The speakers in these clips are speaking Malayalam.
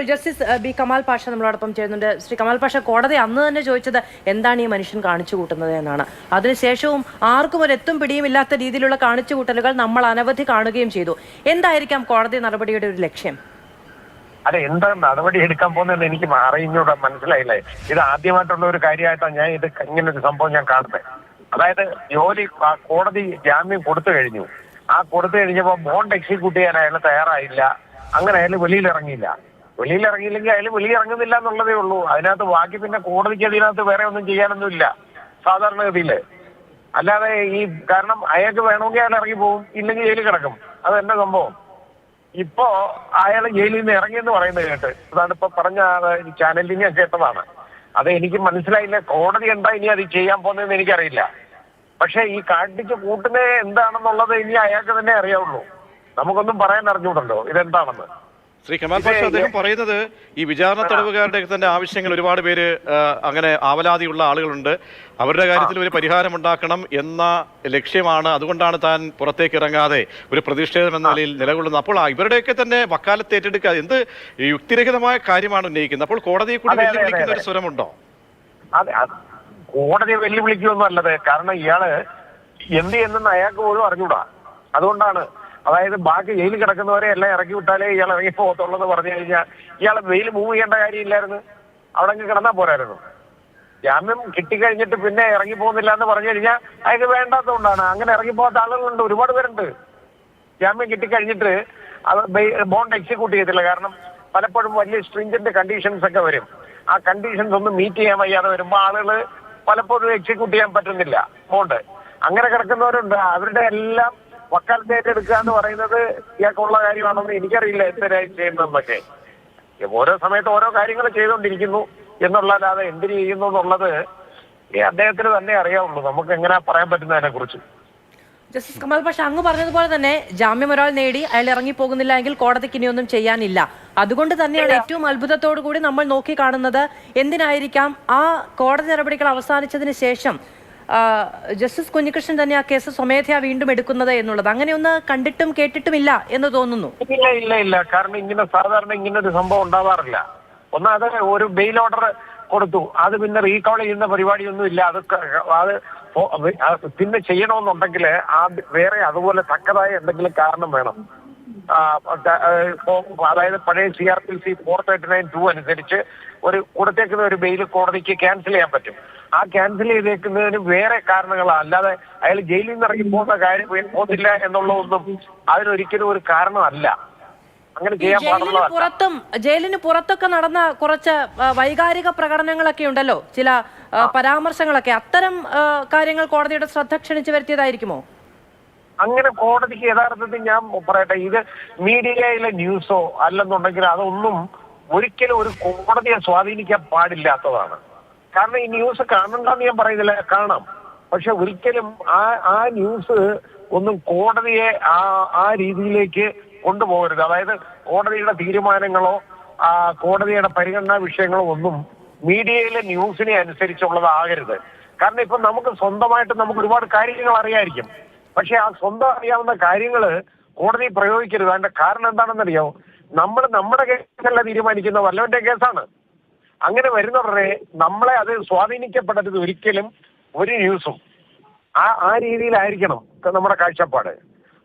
ഇപ്പോൾ ജസ്റ്റിസ് ബി. കമാൽ പാഷ നമ്മളോടൊപ്പം ചേരുന്നുണ്ട്. ശ്രീ കമാൽ പാഷ കോടതി അന്ന് തന്നെ ചോദിച്ചത് എന്താണ് ഈ മനുഷ്യൻ കാണിച്ചു കൂട്ടുന്നത് എന്നാണ് അതിനുശേഷവും ആർക്കും ഒരു എത്തും പിടിയും ഇല്ലാത്ത രീതിയിലുള്ള കാണിച്ചു കൂട്ടലുകൾ നമ്മൾ അനവധി കാണുകയും ചെയ്തു. എന്തായിരിക്കാം കോടതി നടപടിയുടെ ഒരു ലക്ഷ്യം? അല്ല എന്താ നടപടി എടുക്കാൻ പോകുന്നതെന്ന് എനിക്ക് അറിഞ്ഞൂടെ മനസ്സിലായില്ലേ? ഇത് ആദ്യമായിട്ടുള്ള ഒരു കാര്യമായിട്ടാണ് ഞാൻ ഇത് ഇങ്ങനെ ഒരു സംഭവം ഞാൻ കാണുന്നത്. അതായത് ജോലി കോടതി ജാമ്യം കൊടുത്തു കഴിഞ്ഞു. ആ കൊടുത്തു കഴിഞ്ഞപ്പോ ബോണ്ട് എക്സിക്യൂട്ട് ചെയ്യാൻ തയ്യാറായില്ല. അങ്ങനെ അയാൾ വെളിയിൽ ഇറങ്ങിയില്ല. വെളിയിൽ ഇറങ്ങിയില്ലെങ്കിൽ അയാൾ വെളിയിൽ ഇറങ്ങുന്നില്ല എന്നുള്ളതേ ഉള്ളൂ. അതിനകത്ത് ബാക്കി പിന്നെ കോടതിക്ക് അതിനകത്ത് വേറെ ഒന്നും ചെയ്യാനൊന്നുമില്ല. സാധാരണഗതിയിൽ അല്ലാതെ ഈ കാരണം അയാൾക്ക് വേണമെങ്കിൽ അയാൾ ഇറങ്ങി പോകും ഇല്ലെങ്കിൽ ജയിലിൽ കിടക്കും. അത് എന്റെ സംഭവം. ഇപ്പോ അയാൾ ജയിലിൽ നിന്ന് ഇറങ്ങിയെന്ന് പറയുന്നത് കേട്ട് അതാണ് ഇപ്പൊ പറഞ്ഞ ചാനലിൽ ഞാൻ കേട്ടതാണ്. അത് എനിക്ക് മനസ്സിലായില്ല. കോടതി എന്താ ഇനി അത് ചെയ്യാൻ പോകുന്നതെന്ന് എനിക്കറിയില്ല. പക്ഷെ ഈ കാട്ടിച്ച് കൂട്ടുന്നത് എന്താണെന്നുള്ളത് ഇനി അയാൾക്ക് തന്നെ അറിയാവുള്ളൂ. നമുക്കൊന്നും പറയാൻ അറിഞ്ഞൂടല്ലോ ഇതെന്താണെന്ന്. ശ്രീ കമാൽ പാഷ അദ്ദേഹം പറയുന്നത് ഈ വിചാരണ തടവുകാരുടെ തന്നെ ആവശ്യങ്ങൾ ഒരുപാട് പേര് അങ്ങനെ ആവലാതിയുള്ള ആളുകളുണ്ട്. അവരുടെ കാര്യത്തിൽ ഒരു പരിഹാരം ഉണ്ടാക്കണം എന്ന ലക്ഷ്യമാണ് അതുകൊണ്ടാണ് താൻ പുറത്തേക്ക് ഇറങ്ങാതെ ഒരു പ്രതിഷേധം എന്ന നിലയിൽ നിലകൊള്ളുന്നത്. അപ്പോൾ ഇവരുടെയൊക്കെ തന്നെ വക്കാലത്ത് ഏറ്റെടുക്കാതെ എന്ത് യുക്തിരഹിതമായ കാര്യമാണ് ഉന്നയിക്കുന്നത്. അപ്പോൾ കോടതിയെ കൂടി വെല്ലുവിളിക്കുന്ന ഒരു സ്വരമുണ്ടോ? അതെ കോടതിയെ വെല്ലുവിളിക്കുകയൊന്നും കാരണം ഇയാൾ എന്ത് ചെയ്യുന്നെന്ന് അയാൾക്ക് പോലും അറിഞ്ഞൂടാ. അതുകൊണ്ടാണ് അതായത് ബാക്കി ജയിലിൽ കിടക്കുന്നവരെ എല്ലാം ഇറക്കി വിട്ടാലേ ഇയാൾ ഇറങ്ങി പോകത്തുള്ളൂ എന്ന് പറഞ്ഞു കഴിഞ്ഞാൽ ഇയാളെ വെയിൽ മൂവ് ചെയ്യേണ്ട കാര്യമില്ലായിരുന്നു. അവിടെ അങ്ങ് കിടന്നാൽ പോരായിരുന്നു. ജാമ്യം കിട്ടിക്കഴിഞ്ഞിട്ട് പിന്നെ ഇറങ്ങി പോകുന്നില്ല എന്ന് പറഞ്ഞു കഴിഞ്ഞാൽ അയാൾക്ക് വേണ്ടാത്തതുകൊണ്ടാണ്. അങ്ങനെ ഇറങ്ങി പോകാത്ത ആളുകളുണ്ട് ഒരുപാട് പേരുണ്ട്. ജാമ്യം കിട്ടിക്കഴിഞ്ഞിട്ട് അത് ബോണ്ട് എക്സിക്യൂട്ട് ചെയ്തില്ല കാരണം പലപ്പോഴും വലിയ സ്ട്രിഞ്ചന്റ് കണ്ടീഷൻസ് ഒക്കെ വരും. ആ കണ്ടീഷൻസ് ഒന്നും മീറ്റ് ചെയ്യാൻ വയ്യാതെ വരുമ്പോൾ ആളുകൾ പലപ്പോഴും എക്സിക്യൂട്ട് ചെയ്യാൻ പറ്റുന്നില്ല. ബോണ്ട്. അങ്ങനെ കിടക്കുന്നവരുണ്ട്. അവരുടെ എല്ലാം വക്കാലത്ത് ഏറ്റെടുക്കുക എന്ന് പറയുന്നത് ഇയാൾക്കുള്ള കാര്യമാണെന്ന് എനിക്കറിയില്ല എന്തിനായി ചെയ്യുന്നതെന്നൊക്കെ ഓരോ സമയത്ത് ഓരോ കാര്യങ്ങൾ ചെയ്തുകൊണ്ടിരിക്കുന്നു എന്നുള്ളതല്ലാതെ എന്തിനു ചെയ്യുന്നു എന്നുള്ളത് ഈ അദ്ദേഹത്തിന് തന്നെ അറിയാവുള്ളൂ. നമുക്ക് എങ്ങനെ പറയാൻ പറ്റുന്നതിനെ കുറിച്ച്. ജസ്റ്റിസ് കമൽ പക്ഷെ അങ്ങ് പറഞ്ഞതുപോലെ തന്നെ ജാമ്യം ഒരാൾ നേടി അയാൾ ഇറങ്ങി പോകുന്നില്ല എങ്കിൽ കോടതിക്ക് ഇനിയൊന്നും ചെയ്യാനില്ല. അതുകൊണ്ട് തന്നെയാണ് ഏറ്റവും അത്ഭുതത്തോടു കൂടി നമ്മൾ നോക്കി കാണുന്നത് എന്തിനായിരിക്കാം ആ കോടതി നടപടികൾ അവസാനിച്ചതിന് ശേഷം ജസ്റ്റിസ് കുഞ്ഞികൃഷ്ണൻ തന്നെ ആ കേസ് സ്വമേധയാ വീണ്ടും എടുക്കുന്നത് എന്നുള്ളത്. അങ്ങനെ ഒന്ന് കണ്ടിട്ടും കേട്ടിട്ടുമില്ല എന്ന് തോന്നുന്നു. ഇല്ല ഇല്ല ഇല്ല. കാരണം ഇങ്ങനെ സാധാരണ ഇങ്ങനെ ഒരു സംഭവം ഉണ്ടാവാറില്ല. ഒന്നാമത് ഒരു ബെയിൽ ഓർഡർ കൊടുത്തു. അത് പിന്നെ റീകോൾ ചെയ്യുന്ന പരിപാടിയൊന്നും ഇല്ല. അത് അത് പിന്നെ ചെയ്യണമെന്നുണ്ടെങ്കിൽ ആ വേറെ അതുപോലെ തക്കതായ എന്തെങ്കിലും കാരണം വേണം. അതായത് പഴയ C R P C four thirty nine two അനുസരിച്ച് ഒരു കൊടുത്തേക്കുന്ന ഒരു ബെയിൽ കോടതിക്ക് ക്യാൻസൽ ചെയ്യാൻ പറ്റും. ആ ക്യാൻസൽ ചെയ്തേക്കുന്നതിന് വേറെ കാരണങ്ങളാണ് അല്ലാതെ അയാൾ ജയിലിൽ നിന്ന് ഇറങ്ങി പോകുന്ന കാര്യം പോകുന്നില്ല എന്നുള്ളതൊന്നും അതിനൊരിക്കലും ഒരു കാരണമല്ല. അങ്ങനെ ചെയ്യാൻ ജയിലിന് പുറത്തും ജയിലിന് പുറത്തൊക്കെ നടന്ന കുറച്ച് വൈകാരിക പ്രകടനങ്ങളൊക്കെ ഉണ്ടല്ലോ? ചില പരാമർശങ്ങളൊക്കെ. അത്തരം കാര്യങ്ങൾ കോടതിയുടെ ശ്രദ്ധ ക്ഷണിച്ചു വരുത്തിയതായിരിക്കുമോ? അങ്ങനെ കോടതിക്ക് യഥാർത്ഥത്തിൽ ഞാൻ പറയട്ടെ ഇത് മീഡിയയിലെ ന്യൂസോ അല്ലെന്നുണ്ടെങ്കിൽ അതൊന്നും ഒരിക്കലും ഒരു കോടതിയെ സ്വാധീനിക്കാൻ പാടില്ലാത്തതാണ്. കാരണം ഈ ന്യൂസ് കാണണ്ടെന്ന് ഞാൻ പറയുന്നില്ല കാണാം. പക്ഷെ ഒരിക്കലും ആ ആ ന്യൂസ് ഒന്നും കോടതിയെ ആ ആ രീതിയിലേക്ക് കൊണ്ടുപോകരുത്. അതായത് കോടതിയുടെ തീരുമാനങ്ങളോ ആ കോടതിയുടെ പരിഗണനാ വിഷയങ്ങളോ ഒന്നും മീഡിയയിലെ ന്യൂസിനെ അനുസരിച്ചുള്ളതാകരുത്. കാരണം ഇപ്പൊ നമുക്ക് സ്വന്തമായിട്ട് നമുക്ക് ഒരുപാട് കാര്യങ്ങൾ അറിയായിരിക്കും. പക്ഷെ ആ സ്വന്തം അറിയാവുന്ന കാര്യങ്ങൾ കോടതി പ്രയോഗിക്കരുത്. അതിന്റെ കാരണം എന്താണെന്നറിയോ? നമ്മൾ നമ്മുടെ കേസല്ല തീരുമാനിക്കുന്ന വല്ലവന്റെ കേസാണ്. അങ്ങനെ വരുന്നവരെ നമ്മളെ അത് സ്വാധീനിക്കപ്പെടരുത് ഒരിക്കലും ഒരു ന്യൂസും. ആ ആ രീതിയിലായിരിക്കണം നമ്മുടെ കാഴ്ചപ്പാട്.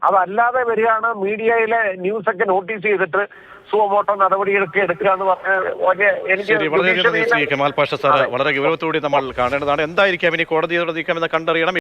അതല്ലാതെ വരികയാണ് മീഡിയയിലെ ന്യൂസ് ഒക്കെ നോട്ടീസ് ചെയ്തിട്ട് സുഖമോട്ടോ നടപടികളൊക്കെ എടുക്കുക എന്ന് പറഞ്ഞ വളരെ ഗൗരവത്തോടെ നമ്മൾ കാണേണ്ടതാണ്. എന്തായിരിക്കാം ഇനി കോടതി നീക്കം എന്ന് കണ്ടറിയണം?